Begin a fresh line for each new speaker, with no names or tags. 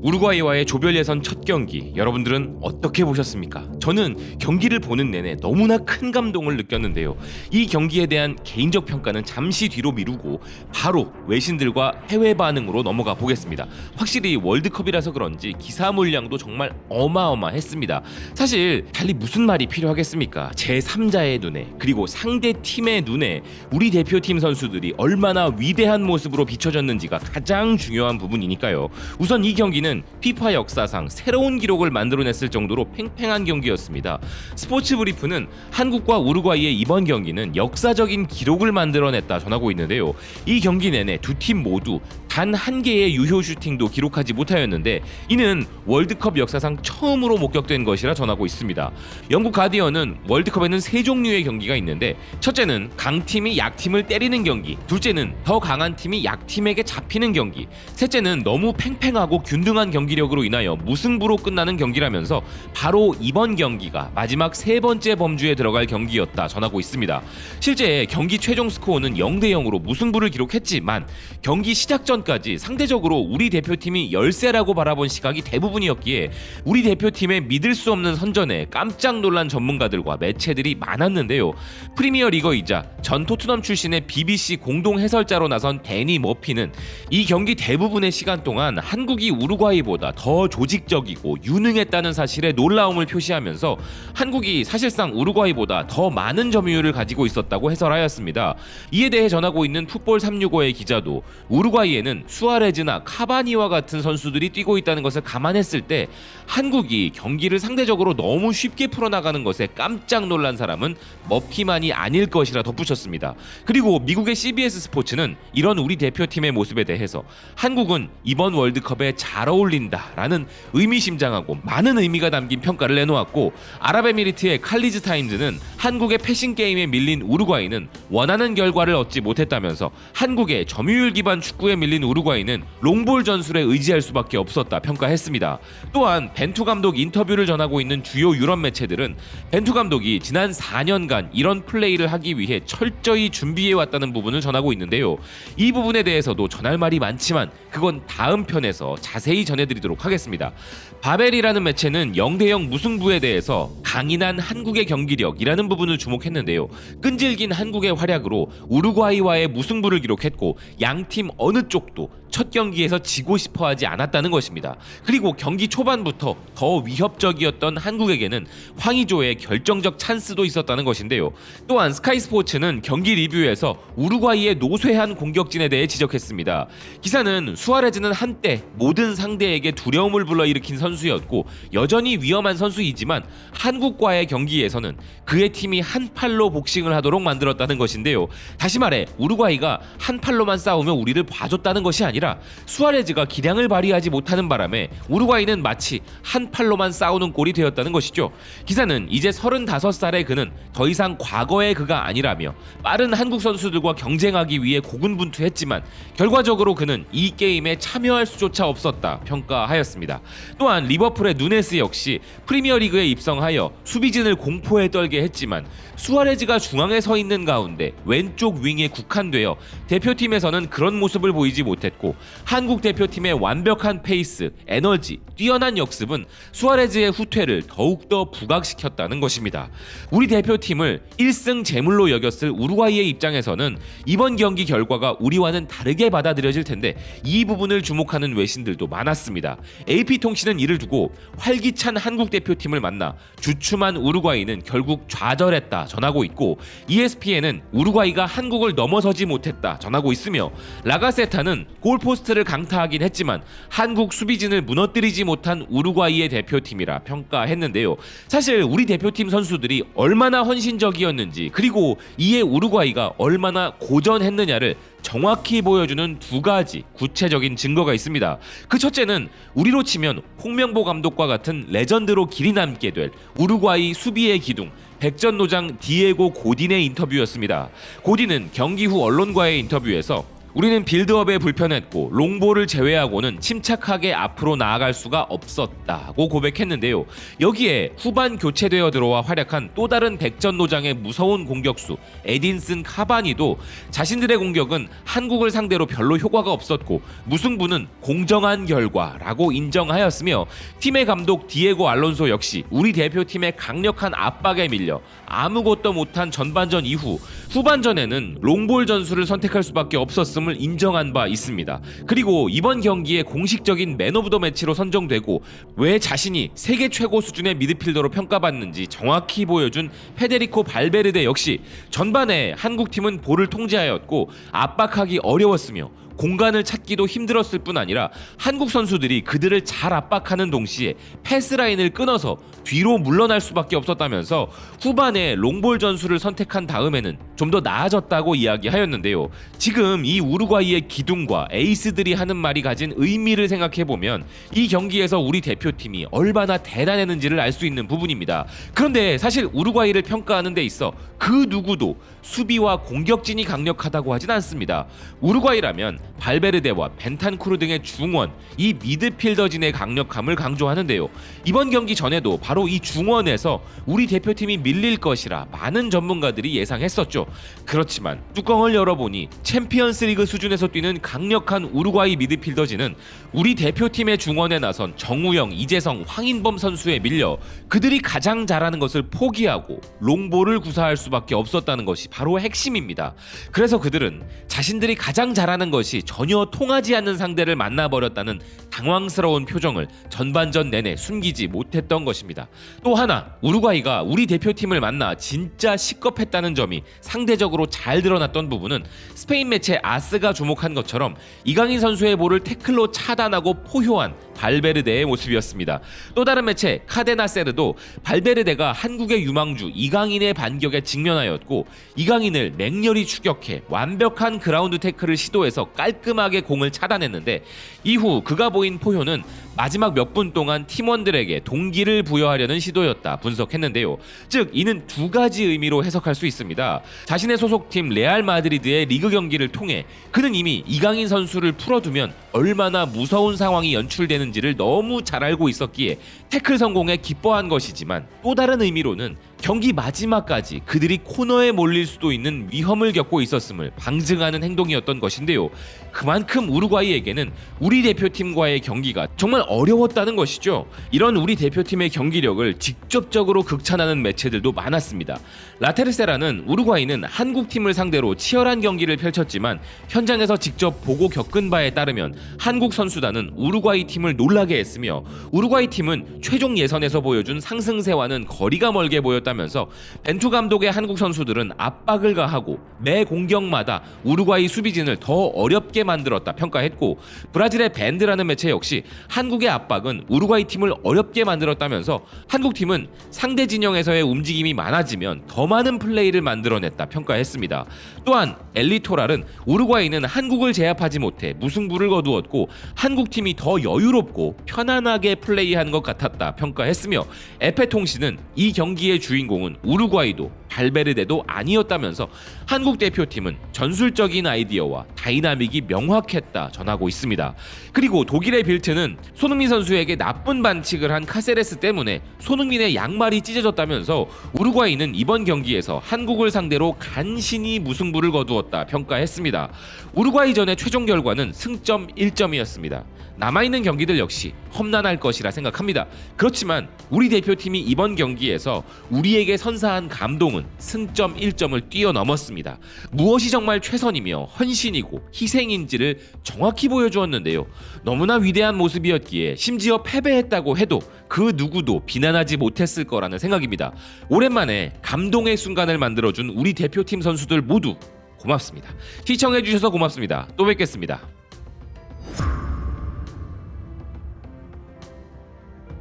우루과이와의 조별 예선 첫 경기 여러분들은 어떻게 보셨습니까? 저는 경기를 보는 내내 너무나 큰 감동을 느꼈는데요. 이 경기에 대한 개인적 평가는 잠시 뒤로 미루고 바로 외신들과 해외 반응으로 넘어가 보겠습니다. 확실히 월드컵이라서 그런지 기사 물량도 정말 어마어마했습니다. 사실 달리 무슨 말이 필요하겠습니까? 제 3자의 눈에 그리고 상대 팀의 눈에 우리 대표팀 선수들이 얼마나 위대한 모습으로 비춰졌는지가 가장 중요한 부분이니까요. 우선 이 경기는 피파 역사상 새로운 기록을 만들어냈을 정도로 팽팽한 경기였습니다. 스포츠 브리프는 한국과 우루과이의 이번 경기는 역사적인 기록을 만들어냈다 전하고 있는데요. 이 경기 내내 두 팀 모두 단 한 개의 유효 슈팅도 기록하지 못하였는데 이는 월드컵 역사상 처음으로 목격된 것이라 전하고 있습니다. 영국 가디언은 월드컵에는 세 종류의 경기가 있는데 첫째는 강팀이 약팀을 때리는 경기, 둘째는 더 강한 팀이 약팀에게 잡히는 경기, 셋째는 너무 팽팽하고 균등한 경기력으로 인하여 무승부로 끝나는 경기라면서 바로 이번 경기가 마지막 세 번째 범주에 들어갈 경기였다 전하고 있습니다. 실제 경기 최종 스코어는 0대 0으로 무승부를 기록했지만 경기 시작 전 까지 상대적으로 우리 대표팀이 열세라고 바라본 시각이 대부분이었기에 우리 대표팀의 믿을 수 없는 선전에 깜짝 놀란 전문가들과 매체들이 많았는데요. 프리미어 리거이자 전 토트넘 출신의 BBC 공동 해설자로 나선 데니 머피는 이 경기 대부분의 시간 동안 한국이 우루과이보다 더 조직적이고 유능했다는 사실에 놀라움을 표시하면서 한국이 사실상 우루과이보다 더 많은 점유율을 가지고 있었다고 해설하였습니다. 이에 대해 전하고 있는 풋볼 365의 기자도 우루과이에는 수아레즈나 카바니와 같은 선수들이 뛰고 있다는 것을 감안했을 때 한국이 경기를 상대적으로 너무 쉽게 풀어나가는 것에 깜짝 놀란 사람은 머피만이 아닐 것이라 덧붙였습니다. 그리고 미국의 CBS 스포츠는 이런 우리 대표팀의 모습에 대해서 한국은 이번 월드컵에 잘 어울린다라는 의미심장하고 많은 의미가 담긴 평가를 내놓았고 아랍에미리트의 칼리즈 타임즈는 한국의 패싱 게임에 밀린 우루과이는 원하는 결과를 얻지 못했다면서 한국의 점유율 기반 축구에 밀린 우루과이는 롱볼 전술에 의지할 수밖에 없었다 평가했습니다. 또한 벤투 감독 인터뷰를 전하고 있는 주요 유럽 매체들은 벤투 감독이 지난 4년간 이런 플레이를 하기 위해 철저히 준비해 왔다는 부분을 전하고 있는데요. 이 부분에 대해서도 전할 말이 많지만 그건 다음 편에서 자세히 전해드리도록 하겠습니다. 바벨이라는 매체는 0대0 무승부에 대해서 강인한 한국의 경기력이라는 부분을 주목했는데요. 끈질긴 한국의 활약으로 우루과이와의 무승부를 기록했고 양팀 어느 쪽도 첫 경기에서 지고 싶어 하지 않았다는 것입니다. 그리고 경기 초반부터 더 위협적이었던 한국에게는 황의조의 결정적 찬스도 있었다는 것인데요. 또한 스카이 스포츠는 경기 리뷰에서 우루과이의 노쇠한 공격진에 대해 지적했습니다. 기사는 수아레즈는 한때 모든 상대에게 두려움을 불러일으킨 선수였고 여전히 위험한 선수이지만 한국과의 경기에서는 그의 팀이 한 팔로 복싱을 하도록 만들었다는 것인데요. 다시 말해 우루과이가 한 팔로만 싸우면 우리를 봐줬다는 것이 아니라 수아레즈가 기량을 발휘하지 못하는 바람에 우루과이는 마치 한 팔로만 싸우는 꼴이 되었다는 것이죠. 기사는 이제 35살의 그는 더 이상 과거의 그가 아니라며 빠른 한국 선수들과 경쟁하기 위해 고군분투했지만 결과적으로 그는 이 게임에 참여할 수조차 없었다 평가하였습니다. 또한 리버풀의 누네스 역시 프리미어리그에 입성하여 수비진을 공포에 떨게 했지만 수아레즈가 중앙에 서 있는 가운데 왼쪽 윙에 국한되어 대표팀에서는 그런 모습을 보이지 못했고 한국 대표팀의 완벽한 페이스, 에너지, 뛰어난 역습은 수아레즈의 후퇴를 더욱더 부각시켰다는 것입니다. 우리 대표팀을 1승 제물로 여겼을 우루과이의 입장에서는 이번 경기 결과가 우리와는 다르게 받아들여질 텐데 이 부분을 주목하는 외신들도 많았습니다. AP통신은 이를 두고 활기찬 한국 대표팀을 만나 주춤한 우루과이는 결국 좌절했다 전하고 있고 ESPN은 우루과이가 한국을 넘어서지 못했다 전하고 있으며 라가세타는 골포스트를 강타하긴 했지만 한국 수비진을 무너뜨리지 못한 우루과이의 대표팀이라 평가했는데요. 사실 우리 대표팀 선수들이 얼마나 헌신적이었는지 그리고 이에 우루과이가 얼마나 고전했느냐를 정확히 보여주는 두 가지 구체적인 증거가 있습니다. 그 첫째는 우리로 치면 홍명보 감독과 같은 레전드로 길이 남게 될 우루과이 수비의 기둥 백전노장 디에고 고딘의 인터뷰였습니다. 고딘은 경기 후 언론과의 인터뷰에서 우리는 빌드업에 불편했고 롱볼을 제외하고는 침착하게 앞으로 나아갈 수가 없었다고 고백했는데요. 여기에 후반 교체되어 들어와 활약한 또 다른 백전노장의 무서운 공격수 에딘슨 카바니도 자신들의 공격은 한국을 상대로 별로 효과가 없었고 무승부는 공정한 결과라고 인정하였으며 팀의 감독 디에고 알론소 역시 우리 대표팀의 강력한 압박에 밀려 아무것도 못한 전반전 이후 후반전에는 롱볼 전술을 선택할 수밖에 없었음을 인정한 바 있습니다. 그리고 이번 경기에 공식적인 맨 오브 더 매치로 선정되고 왜 자신이 세계 최고 수준의 미드필더로 평가받는지 정확히 보여준 페데리코 발베르데 역시 전반에 한국팀은 볼을 통제하였고 압박하기 어려웠으며 공간을 찾기도 힘들었을 뿐 아니라 한국 선수들이 그들을 잘 압박하는 동시에 패스 라인을 끊어서 뒤로 물러날 수밖에 없었다면서 후반에 롱볼 전술을 선택한 다음에는 좀 더 나아졌다고 이야기하였는데요. 지금 이 우루과이의 기둥과 에이스들이 하는 말이 가진 의미를 생각해 보면 이 경기에서 우리 대표팀이 얼마나 대단했는지를 알 수 있는 부분입니다. 그런데 사실 우루과이를 평가하는 데 있어 그 누구도 수비와 공격진이 강력하다고 하진 않습니다. 우루과이라면 발베르데와 벤탄쿠르 등의 중원, 이 미드필더진의 강력함을 강조하는데요. 이번 경기 전에도 바로 이 중원에서 우리 대표팀이 밀릴 것이라 많은 전문가들이 예상했었죠. 그렇지만 뚜껑을 열어보니 챔피언스리그 수준에서 뛰는 강력한 우루과이 미드필더진은 우리 대표팀의 중원에 나선 정우영, 이재성, 황인범 선수에 밀려 그들이 가장 잘하는 것을 포기하고 롱볼을 구사할 수밖에 없었다는 것이 바로 핵심입니다. 그래서 그들은 자신들이 가장 잘하는 것이 전혀 통하지 않는 상대를 만나버렸다는 당황스러운 표정을 전반전 내내 숨기지 못했던 것입니다. 또 하나 우루과이가 우리 대표팀을 만나 진짜 시겁했다는 점이 상대적으로 잘 드러났던 부분은 스페인 매체 아스가 주목한 것처럼 이강인 선수의 볼을 태클로 차단하고 포효한 발베르데의 모습이었습니다. 또 다른 매체 카데나세르도 발베르데가 한국의 유망주 이강인의 반격에 직면하였고 이강인을 맹렬히 추격해 완벽한 그라운드 태클을 시도해서 깔끔하게 공을 차단했는데 이후 그가 보인 포효는 마지막 몇 분 동안 팀원들에게 동기를 부여하려는 시도였다 분석했는데요. 즉 이는 두 가지 의미로 해석할 수 있습니다. 자신의 소속팀 레알 마드리드의 리그 경기를 통해 그는 이미 이강인 선수를 풀어두면 얼마나 무서운 상황이 연출되는 지를 너무 잘 알고 있었기에 태클 성공에 기뻐한 것이지만 또 다른 의미로는 경기 마지막까지 그들이 코너에 몰릴 수도 있는 위험을 겪고 있었음을 방증하는 행동이었던 것인데요. 그만큼 우루과이에게는 우리 대표팀과의 경기가 정말 어려웠다는 것이죠. 이런 우리 대표팀의 경기력을 직접적으로 극찬하는 매체들도 많았습니다. 라테르세라는 우루과이는 한국 팀을 상대로 치열한 경기를 펼쳤지만 현장에서 직접 보고 겪은 바에 따르면 한국 선수단은 우루과이 팀을 놀라게 했으며 우루과이 팀은 최종 예선에서 보여준 상승세와는 거리가 멀게 보였다 면서 벤투 감독의 한국 선수들은 압박을 가하고 매 공격마다 우루과이 수비진을 더 어렵게 만들었다 평가했고 브라질의 밴드라는 매체 역시 한국의 압박은 우루과이 팀을 어렵게 만들었다면서 한국 팀은 상대 진영에서의 움직임이 많아지면 더 많은 플레이를 만들어냈다 평가했습니다. 또한 엘리토랄은 우루과이는 한국을 제압하지 못해 무승부를 거두었고 한국 팀이 더 여유롭고 편안하게 플레이하는 것 같았다 평가했으며 에페통신은 이 경기의 주인 공은 우루과이도 발베르데도 아니었다면서 한국 대표팀은 전술적인 아이디어와 다이나믹이 명확했다 전하고 있습니다. 그리고 독일의 빌트는 손흥민 선수에게 나쁜 반칙을 한 카세레스 때문에 손흥민의 양말이 찢어졌다면서 우루과이는 이번 경기에서 한국을 상대로 간신히 무승부를 거두었다 평가했습니다. 우루과이전의 최종 결과는 승점 1점이었습니다. 남아있는 경기들 역시 험난할 것이라 생각합니다. 그렇지만 우리 대표팀이 이번 경기에서 우리에게 선사한 감동 은 승점 1점을 뛰어넘었습니다. 무엇이 정말 최선이며 헌신이고 희생인지를 정확히 보여주었는데요. 너무나 위대한 모습이었기에 심지어 패배했다고 해도 그 누구도 비난하지 못했을 거라는 생각입니다. 오랜만에 감동의 순간을 만들어준 우리 대표팀 선수들 모두 고맙습니다. 시청해주셔서 고맙습니다. 또 뵙겠습니다.